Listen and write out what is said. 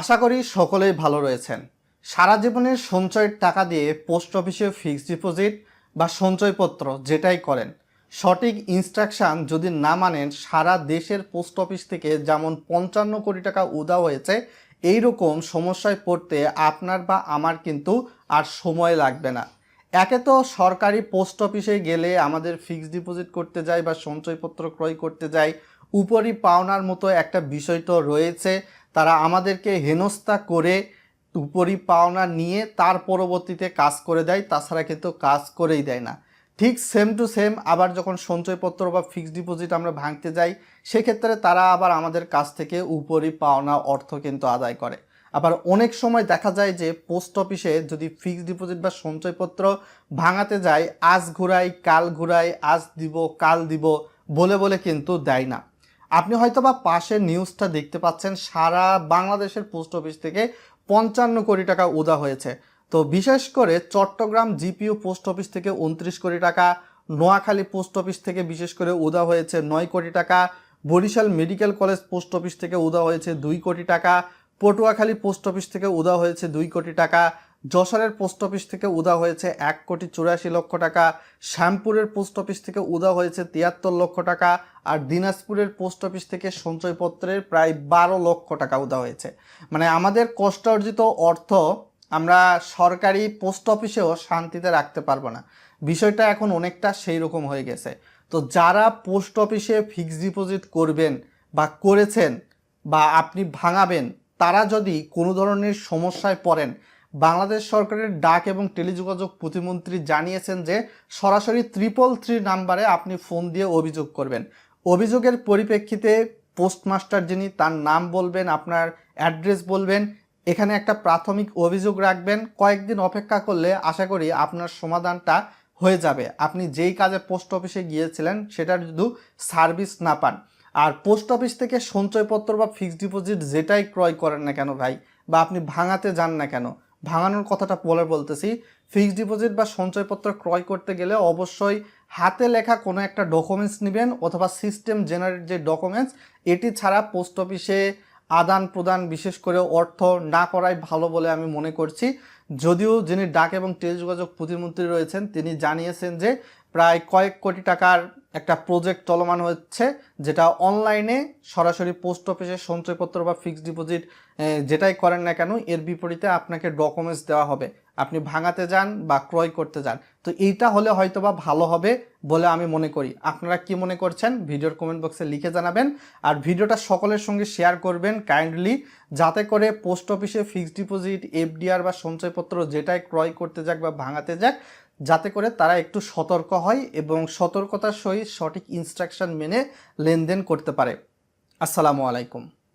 আশা করি সকলেই ভালো রয়েছেন। সারা জীবনের সঞ্চয়ের টাকা দিয়ে পোস্ট অফিসে ফিক্সড ডিপোজিট বা সঞ্চয়পত্র যেটাই করেন, সঠিক ইনস্ট্রাকশন যদি না মানেন, সারা দেশের পোস্ট অফিস থেকে যেমন পঞ্চান্ন কোটি টাকা উদা হয়েছে এই রকম সমস্যায় পড়তে আপনার বা আমার কিন্তু আর সময় লাগবে না। একে তো সরকারি পোস্ট অফিসে গেলে আমাদের ফিক্সড ডিপোজিট করতে যাই বা সঞ্চয়পত্র ক্রয় করতে যাই উপরই পাওনার মতো একটা বিষয় তো রয়েছে। তারা আমাদেরকে হেনস্থা করে উপরই পাওনা নিয়ে তার পরবর্তীতে কাজ করে দেয়, তাছাড়া কিন্তু কাজ করেই দেয় না। ঠিক সেম টু সেম আবার যখন সঞ্চয়পত্র বা ফিক্সড ডিপোজিট আমরা ভাঙতে যাই, সেক্ষেত্রে তারা আবার আমাদের কাছ থেকে উপরই পাওনা অর্থ কিন্তু আদায় করে। আবার অনেক সময় দেখা যায় যে পোস্ট অফিসে যদি ফিক্সড ডিপোজিট বা সঞ্চয়পত্র ভাঙাতে যায়, আজ ঘুরাই, কাল ঘুরাই, আজ দিব, কাল দিব, বলে বলে কিন্তু দেয় না। আপনি হয়তো বা পাশের নিউজটা দেখতে পাচ্ছেন, সারা বাংলাদেশের পোস্ট অফিস থেকে পঞ্চান্ন কোটি টাকা উদা হয়েছে। তো বিশেষ করে চট্টগ্রাম জিপিও পোস্ট অফিস থেকে উনত্রিশ কোটি টাকা, নোয়াখালী পোস্ট অফিস থেকে বিশেষ করে উদা হয়েছে নয় কোটি টাকা, Barishal medical college post office থেকে উদা হয়েছে দুই কোটি টাকা, পটুয়াখালী পোস্ট অফিস থেকে উদা হয়েছে দুই কোটি টাকা যশোরের পোস্ট অফিস থেকে উদা হয়েছে এক কোটি চুরাশি লক্ষ টাকা, শ্যামপুরের পোস্ট অফিস থেকে উদা হয়েছে তিয়াত্তর লক্ষ টাকা, আর দিনাজপুরের পোস্ট অফিস থেকে সঞ্চয়পত্রের প্রায় বারো লক্ষ টাকা উদা হয়েছে। মানে আমাদের কষ্ট অর্জিত অর্থ আমরা সরকারি পোস্ট অফিসেও শান্তিতে রাখতে পারব না। বিষয়টা এখন অনেকটা সেই রকম হয়ে গেছে। তো যারা পোস্ট অফিসে ফিক্সড ডিপোজিট করবেন বা করেছেন বা আপনি ভাঙাবেন, তারা যদি কোনো ধরনের সমস্যায় পড়েন বাংলাদেশ সরকারের ডাক এবং টেলিযোগাযোগ প্রতিমন্ত্রী জানিয়েছেন যে সরাসরি ত্রিপল থ্রি নাম্বারে আপনি ফোন দিয়ে অভিযোগ করবেন। অভিযোগের পরিপ্রেক্ষিতে পোস্টমাস্টার যিনি তার নাম বলবেন, আপনার অ্যাড্রেস বলবেন, এখানে একটা প্রাথমিক অভিযোগ রাখবেন। কয়েকদিন অপেক্ষা করলে আশা করি আপনার সমাধানটা হয়ে যাবে। আপনি যেই কাজে পোস্ট অফিসে গিয়েছিলেন সেটার যদি সার্ভিস না পান। আর পোস্ট অফিস থেকে সঞ্চয়পত্র বা ফিক্সড ডিপোজিট যেটাই ক্রয় করেন না কেন ভাই, বা আপনি ভাঙাতে যান না কেন ভাঙানোর কথাটা বলে বলতেছি। ফিক্সড ডিপোজিট বা সঞ্চয়পত্র ক্রয় করতে গেলে অবশ্যই হাতে লেখা কোনো একটা ডকুমেন্টস নেবেন অথবা সিস্টেম জেনারেট যে ডকুমেন্টস, এটি ছাড়া পোস্ট অফিসে আদান প্রদান বিশেষ করে অর্থ না করাই ভালো বলে আমি মনে করছি। যদিও যিনি ডাক এবং টেলিযোগাযোগ প্রতিমন্ত্রী রয়েছেন, তিনি জানিয়েছেন যে প্রায় কয়েক কোটি টাকার একটা প্রজেক্ট চলমান হচ্ছে, যেটা অনলাইনে সরাসরি পোস্ট অফিসে সঞ্চয়পত্র বা ফিক্সড ডিপোজিট যেটাই করেন না কেন, এর বিপরীতে আপনাকে ডকুমেন্টস দেওয়া হবে। আপনি ভাঙাতে যান বা ক্রয় করতে যান। তো এইটা হলে হয়তো বা ভালো হবে বলে আমি মনে করি। আপনারা কি মনে করছেন? ভিডিওর কমেন্ট বক্সে লিখে জানাবেন। আর ভিডিওটা সকলের সঙ্গে শেয়ার করবেন কাইন্ডলি যাতে করে পোস্ট অফিসে ফিক্সড ডিপোজিট এফডিআর বা সঞ্চয়পত্র যেটাই ক্রয় করতে যাক বা ভাঙাতে যাক, যাতে করে তারা একটু সতর্ক হয় এবং সতর্কতার সহিত সঠিক ইনস্ট্রাকশন মেনে লেনদেন করতে পারে। আসসালামু আলাইকুম।